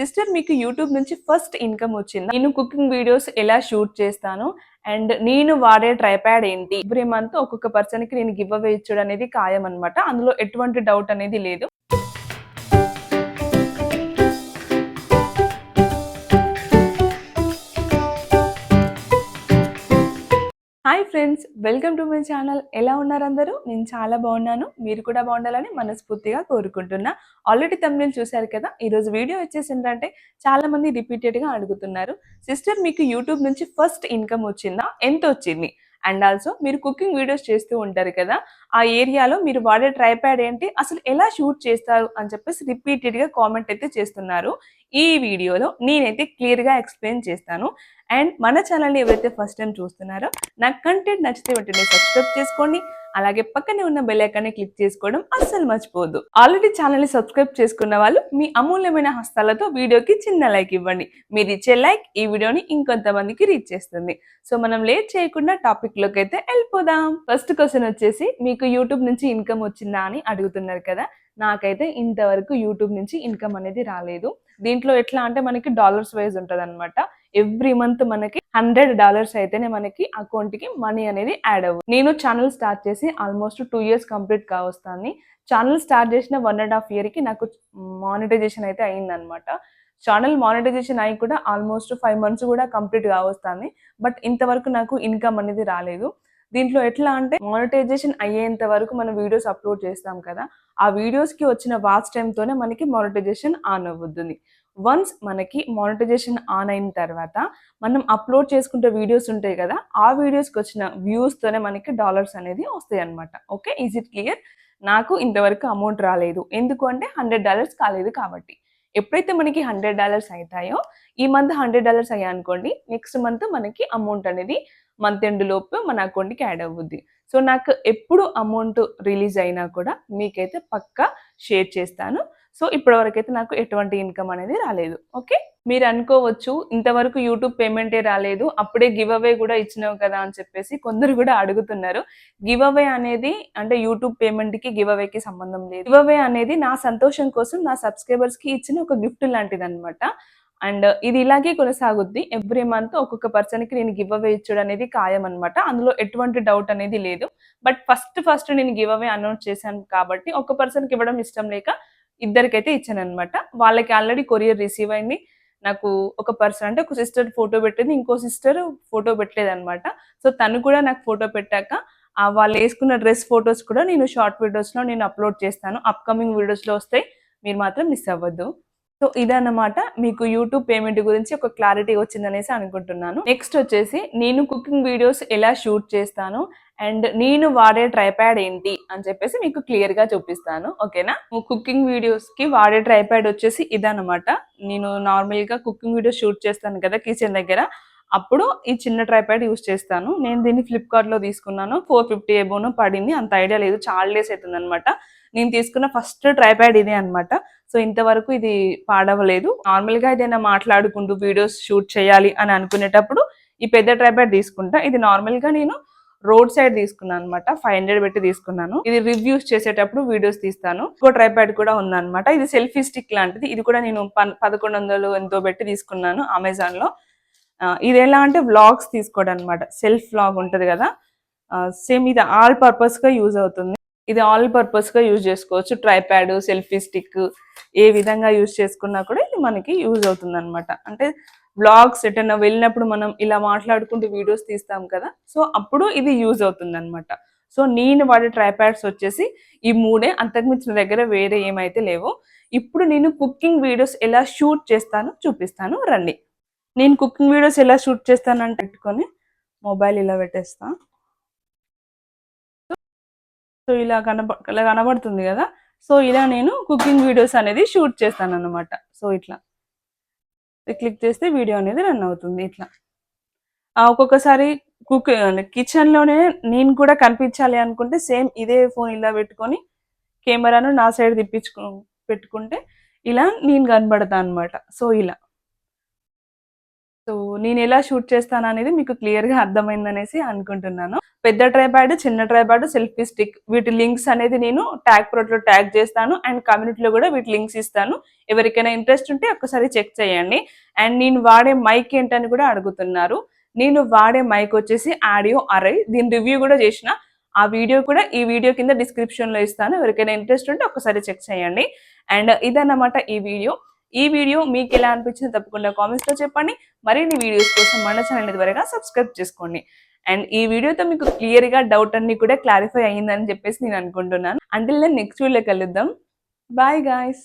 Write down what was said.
Sister మీకు YouTube నుంచి first income వచ్చింది? నేను కుకింగ్ వీడియోస్ ఎలా షూట్ చేస్తాను? అండ్ నేను వాడే ట్రైప్యాడ్ ఏంటి? ఎవ్రీ మంత్ ఒక్కొక్క పర్సన్కి నేను గివ్ అవే ఇచ్చడం అనేది ఖాయం అనమాట అందులో ఎటువంటి డౌట్ అనేది లేదు. Hi friends welcome to my channel. ఎలా ఉన్నారు అందరూ? నేను చాలా బాగున్నాను. మీరు కూడా బాగుండాలని మనస్ఫూర్తిగా కోరుకుంటున్నా. ఆల్రెడీ తమిళ చూశారు కదా? ఈరోజు వీడియో వచ్చేసి ఏంటంటే చాలా మంది రిపీటెడ్గా అడుగుతున్నారు. సిస్టర్ మీకు యూట్యూబ్ నుంచి ఫస్ట్ ఇన్కమ్ వచ్చిందా? ఎంత వచ్చింది? అండ్ ఆల్సో మీరు కుకింగ్ వీడియోస్ చేస్తూ ఉంటారు కదా ఆ ఏరియాలో మీరు వాడే ట్రైప్యాడ్ ఏంటి అసలు ఎలా షూట్ చేస్తారు అని చెప్పేసి రిపీటెడ్గా కామెంట్ అయితే చేస్తున్నారు. ఈ వీడియోలో నేనైతే క్లియర్గా ఎక్స్ప్లెయిన్ చేస్తాను. అండ్ మన ఛానల్ని ఎవరైతే ఫస్ట్ టైం చూస్తున్నారో నాకు కంటెంట్ నచ్చితే వెంటనే సబ్స్క్రైబ్ చేసుకోండి. అలాగే పక్కనే ఉన్న బెల్ ఐకాన్ని క్లిక్ చేసుకోవడం అస్సలు మర్చిపోవద్దు. ఆల్రెడీ ఛానల్ని సబ్స్క్రైబ్ చేసుకున్న వాళ్ళు మీ అమూల్యమైన హస్తాలతో వీడియోకి చిన్న లైక్ ఇవ్వండి. మీరు ఇచ్చే లైక్ ఈ వీడియోని ఇంకొంతమందికి రీచ్ చేస్తుంది. సో మనం లేట్ చేయకుండా టాపిక్లోకి అయితే వెళ్ళిపోదాం. ఫస్ట్ క్వశ్చన్ వచ్చేసి మీకు యూట్యూబ్ నుంచి ఇన్కమ్ వచ్చిందా అని అడుగుతున్నారు కదా? నాకైతే ఇంతవరకు యూట్యూబ్ నుంచి ఇన్కమ్ అనేది రాలేదు. దీంట్లో ఎట్లా అంటే మనకి డాలర్స్ వైజ్ ఉంటుంది అనమాట ఎవ్రీ మంత్ మనకి హండ్రెడ్ డాలర్స్ అయితేనే మనకి అకౌంట్కి మనీ అనేది యాడ్ అవ్వు. నేను ఛానల్ స్టార్ట్ చేసి ఆల్మోస్ట్ టూ ఇయర్స్ కంప్లీట్ కావస్తాను ఛానల్ స్టార్ట్ చేసిన వన్ అండ్ హాఫ్ ఇయర్కి నాకు మానిటైజేషన్ అయితే అయిందనమాట ఛానల్ మానిటైజేషన్ అయి కూడా ఆల్మోస్ట్ ఫైవ్ మంత్స్ కూడా కంప్లీట్ కావస్తాను బట్ ఇంతవరకు నాకు ఇన్కమ్ అనేది రాలేదు. దీంట్లో ఎట్లా అంటే మానిటైజేషన్ అయ్యేంత వరకు మనం వీడియోస్ అప్లోడ్ చేస్తాం కదా ఆ వీడియోస్కి వచ్చిన వాచ్ టైంతోనే మనకి మానిటైజేషన్ ఆన్ అవుతుంది. వన్స్ మనకి మానిటైజేషన్ ఆన్ అయిన తర్వాత మనం అప్లోడ్ చేసుకుంటే వీడియోస్ ఉంటాయి కదా ఆ వీడియోస్కి వచ్చిన వ్యూస్తోనే మనకి డాలర్స్ అనేది వస్తాయి అనమాట ఓకే ఈజ్ ఇట్ క్లియర్ నాకు ఇంతవరకు అమౌంట్ రాలేదు. ఎందుకు అంటే హండ్రెడ్ డాలర్స్ కాలేదు కాబట్టి. ఎప్పుడైతే మనకి హండ్రెడ్ డాలర్స్ అవుతాయో ఈ మంత్ హండ్రెడ్ డాలర్స్ అయ్యా అనుకోండి నెక్స్ట్ మంత్ మనకి అమౌంట్ అనేది మంత్ ఎండ్ లోపు మన అకౌంట్కి యాడ్ అవ్వుద్ది సో నాకు ఎప్పుడు అమౌంట్ రిలీజ్ అయినా కూడా మీకైతే పక్కా షేర్ చేస్తాను. సో ఇప్పటివరకైతే నాకు ఎటువంటి ఇన్కమ్ అనేది రాలేదు. ఓకే మీరు అనుకోవచ్చు ఇంతవరకు యూట్యూబ్ పేమెంటే రాలేదు అప్పుడే గివ్ అవే కూడా ఇచ్చినావు కదా అని చెప్పేసి కొందరు కూడా అడుగుతున్నారు. గివ్ అవే అనేది అంటే యూట్యూబ్ పేమెంట్కి గివ్ అవేకి సంబంధం లేదు. గివ్ అవే అనేది నా సంతోషం కోసం నా సబ్స్క్రైబర్స్కి ఇచ్చిన ఒక గిఫ్ట్ లాంటిది అనమాట అండ్ ఇది ఇలాగే కొనసాగుద్ది. ఎవ్రీ మంత్ ఒక్కొక్క పర్సన్కి నేను గివ్ అవే ఇచ్చడం అనేది ఖాయం అనమాట అందులో ఎటువంటి డౌట్ అనేది లేదు. బట్ ఫస్ట్ ఫస్ట్ నేను గివ్ అవే అనౌన్స్ చేశాను కాబట్టి ఒక పర్సన్కి ఇవ్వడం ఇష్టం లేక ఇద్దరికైతే ఇచ్చాను అనమాట వాళ్ళకి ఆల్రెడీ కొరియర్ రిసీవ్ అయింది. నాకు ఒక పర్సన్ అంటే ఒక సిస్టర్ ఫోటో పెట్టింది ఇంకో సిస్టర్ ఫోటో పెట్టలేదు అనమాట సో తను కూడా నాకు ఫోటో పెట్టాక ఆ వాళ్ళు వేసుకున్న డ్రెస్ ఫొటోస్ కూడా నేను షార్ట్ వీడియోస్లో నేను అప్లోడ్ చేస్తాను. అప్కమింగ్ వీడియోస్లో వస్తాయి మీరు మాత్రం మిస్ అవ్వద్దు. సో ఇదన్నమాట మీకు యూట్యూబ్ పేమెంట్ గురించి ఒక క్లారిటీ వచ్చిందనేసి అనుకుంటున్నాను. నెక్స్ట్ వచ్చేసి నేను కుకింగ్ వీడియోస్ ఎలా షూట్ చేస్తాను అండ్ నేను వాడే ట్రైప్యాడ్ ఏంటి అని చెప్పేసి మీకు క్లియర్గా చూపిస్తాను. ఓకేనా కుకింగ్ వీడియోస్కి వాడే ట్రైప్యాడ్ వచ్చేసి ఇదన్నమాట. నేను నార్మల్గా కుకింగ్ వీడియోస్ షూట్ చేస్తాను కదా కిచెన్ దగ్గర. అప్పుడు ఈ చిన్న ట్రైప్యాడ్ యూస్ చేస్తాను. నేను దీన్ని ఫ్లిప్కార్ట్లో తీసుకున్నాను. ఫోర్ ఫిఫ్టీ ఏబోనో పడింది. అంత ఐడియా లేదు. చాలా డేస్ అవుతుంది అనమాట నేను తీసుకున్న ఫస్ట్ ట్రైప్యాడ్ ఇదే అనమాట సో ఇంతవరకు ఇది పాడవలేదు. నార్మల్గా ఏదైనా మాట్లాడుకుంటూ వీడియోస్ షూట్ చేయాలి అని అనుకునేటప్పుడు ఈ పెద్ద ట్రైప్యాడ్ తీసుకుంటా. ఇది నార్మల్గా నేను రోడ్ సైడ్ తీసుకున్నాను అనమాట ఫైవ్ హండ్రెడ్ పెట్టి తీసుకున్నాను. ఇది రివ్యూస్ చేసేటప్పుడు వీడియోస్ తీస్తాను. ఇంకో ట్రైప్యాడ్ కూడా ఉందన్నమాట. ఇది సెల్ఫీ స్టిక్ లాంటిది. ఇది కూడా నేను పదకొండు వందలు ఎంతో పెట్టి తీసుకున్నాను అమెజాన్లో ఇది ఎలా అంటే వ్లాగ్స్ తీసుకోవడం అనమాట సెల్ఫ్ వ్లాగ్ ఉంటుంది కదా. సేమ్ ఇది ఆల్ పర్పస్గా యూజ్ అవుతుంది. ఇది ఆల్ పర్పస్గా యూజ్ చేసుకోవచ్చు. ట్రైప్యాడ్ సెల్ఫీ స్టిక్ ఏ విధంగా యూజ్ చేసుకున్నా కూడా ఇది మనకి యూజ్ అవుతుంది అనమాట అంటే బ్లాగ్స్ ఎటన్నా వెళ్ళినప్పుడు మనం ఇలా మాట్లాడుకుంటూ వీడియోస్ తీస్తాం కదా సో అప్పుడు ఇది యూజ్ అవుతుంది అనమాట సో నేను వాడే ట్రైప్యాడ్స్ వచ్చేసి ఈ మూడే అంతకుమించిన దగ్గర వేరే ఏమైతే లేవో. ఇప్పుడు నేను కుకింగ్ వీడియోస్ ఎలా షూట్ చేస్తానో చూపిస్తాను రండి. నేను కుకింగ్ వీడియోస్ ఎలా షూట్ చేస్తానంటే పెట్టుకొని మొబైల్ ఇలా పెట్టేస్తా. సో ఇలా కనబ ఇలా కనబడుతుంది కదా. సో ఇలా నేను కుకింగ్ వీడియోస్ అనేది షూట్ చేస్తాను అనమాట సో ఇట్లా. క్లిక్ చేస్తే వీడియో అనేది రన్ అవుతుంది. ఇట్లా. ఒక్కొక్కసారి కుక్ కిచెన్లోనే నేను కూడా కనిపించాలి అనుకుంటే సేమ్ ఇదే ఫోన్ ఇలా పెట్టుకొని కెమెరాను నా సైడ్ తిప్పించుకు పెట్టుకుంటే ఇలా నేను కనబడతా అనమాట సో ఇలా. సో నేను ఎలా షూట్ చేస్తాను అనేది మీకు క్లియర్గా అర్థమైందనేసి అనుకుంటున్నాను. పెద్ద ట్రైపాడ్ చిన్న ట్రైపాడ్ సెల్ఫీ స్టిక్ వీటి లింక్స్ అనేది నేను ట్యాగ్ ప్రోట్లో ట్యాగ్ చేస్తాను అండ్ కమ్యూనిటీలో కూడా వీటి లింక్స్ ఇస్తాను. ఎవరికైనా ఇంట్రెస్ట్ ఉంటే ఒకసారి చెక్ చేయండి. అండ్ నేను వాడే మైక్ ఏంటని కూడా అడుగుతున్నారు. నేను వాడే మైక్ వచ్చేసి ఆడియో అరై దీని రివ్యూ కూడా చేసిన. ఆ వీడియో కూడా ఈ వీడియో కింద డిస్క్రిప్షన్లో ఇస్తాను. ఎవరికైనా ఇంట్రెస్ట్ ఉంటే ఒకసారి చెక్ చేయండి. అండ్ ఇదన్నమాట ఈ వీడియో. ఈ వీడియో మీకు ఎలా అనిపించిందో తప్పకుండా కామెంట్స్లో చెప్పండి. మరిన్ని వీడియోస్ కోసం మన ఛానల్ ద్వారా సబ్స్క్రైబ్ చేసుకోండి. అండ్ ఈ వీడియోతో మీకు క్లియర్గా డౌట్ అన్ని కూడా క్లారిఫై అయ్యిందని చెప్పేసి నేను అనుకుంటున్నాను. అంటే నేను నెక్స్ట్ వీడియోలో కలుద్దాం. Bye guys